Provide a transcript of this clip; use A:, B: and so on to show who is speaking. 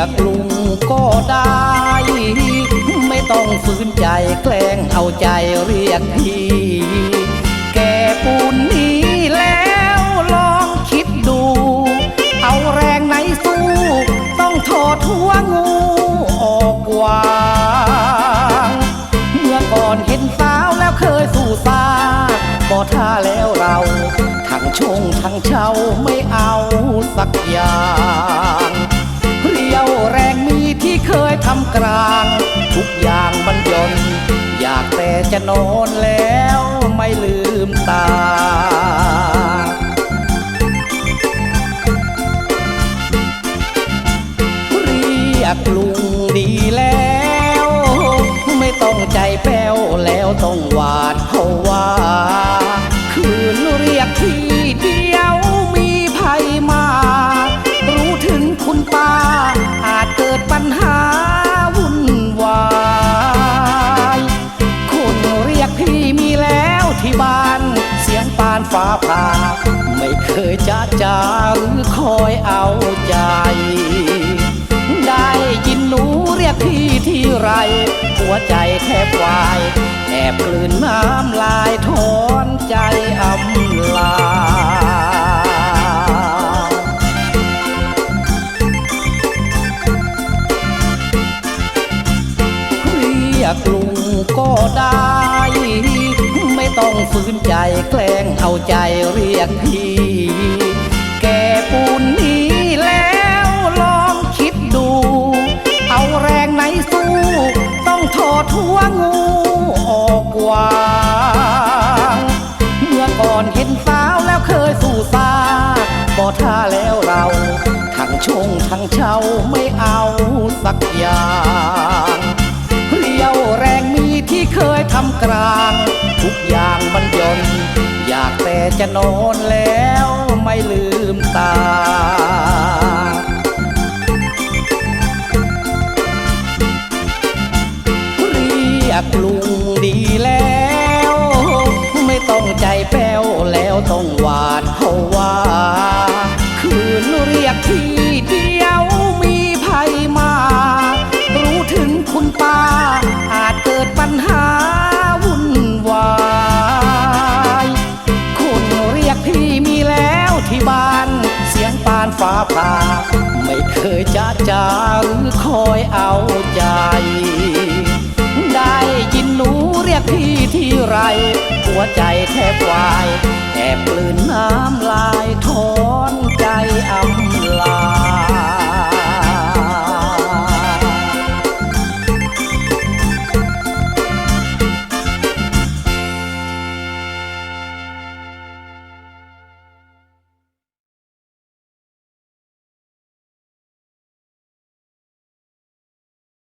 A: ยกลุงก็ได้ ไม่ต้องฝืนใจแกล้งเอาใจเรียกพี่ แกปูนนี้แล้วลองคิดดู เอาแรงไหนสู้ ต้องถอดหัวงูออกวางเมื่อก่อนเห็นสาวแล้วเคยสู่สาบอท่าแล้วเราทั้งชงทั้งเช่าไม่เอาสักอย่างำกลาง ทุกอย่างมันยนอยากแต่จะนอนแล้วไม่ลืมตา เรียกลุงดีแล้ว ไม่ต้องใจแป้วแล้วต้องว ปานฟ้าผ่าไม่เคยจ้าจาหรือคอยเอาใจ ได้ยินหนูเรียกพี่ที่ไร หัวใจแทบวาย แอบกลืนน้ำลายถอนใจอำลาเรียกลุงก็ได้ ต้องฝืนใจแกล้งเอาใจเรียกพี่ แก่ปูนนี้แล้วลองคิดดู เอาแรงไหนสู้ ต้องถอดหัวงูออกวางเมื่อก่อนเห็นสาวแล้วเคยสู่สาบอท่าแล้วเรา ทั้งชงทั้งเช่าไม่เอาสักอย่าง จะนอนแล้วไม่ลืมตา เรียกลุงดีแล้ว ไม่ต้องใจแป ผ่าไม่เคยจ้าจาหรือคอยเอาใจ ได้ยินหนูเรียกพี่ที่ไร หัวใจแทบวาย แอบกลืนน้ำลายท้อ